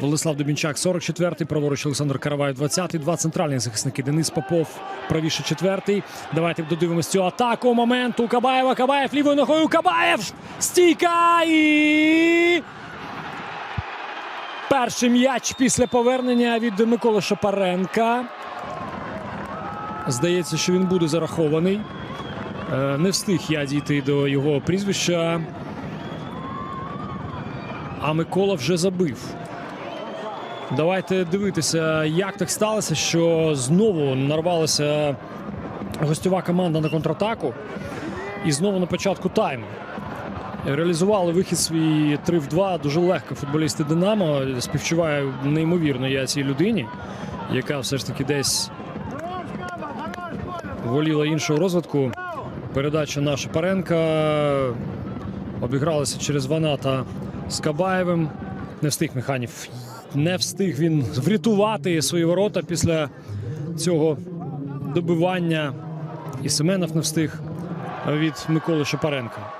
Владислав Дубінчак, 44-й, праворуч Олександр Караваєв, 20-й, два центральні захисники. Денис Попов, правіше четвертий. Давайте додивимось цю атаку. Момент у Кабаєва. Кабаєв лівою ногою. Кабаєв! Стійка. Перший м'яч після повернення від Миколи Шапаренка. Здається, що він буде зарахований. Е, Не встиг я дійти до його прізвища. А Микола вже забив. Давайте дивитися, як так сталося, що знову нарвалася гостьова команда на контратаку. І знову на початку тайму. Реалізували вихід свій 3 в 2 дуже легко футболісти Динамо. Співчуваю неймовірно я цій людині, яка все ж таки десь воліла іншого розвитку. Передача на Шапаренка. Обігралися через Ваната з Кабаєвим. Не встиг Механів. Не встиг він врятувати свої ворота після цього добивання. І Семенов не встиг від Миколи Шапаренка.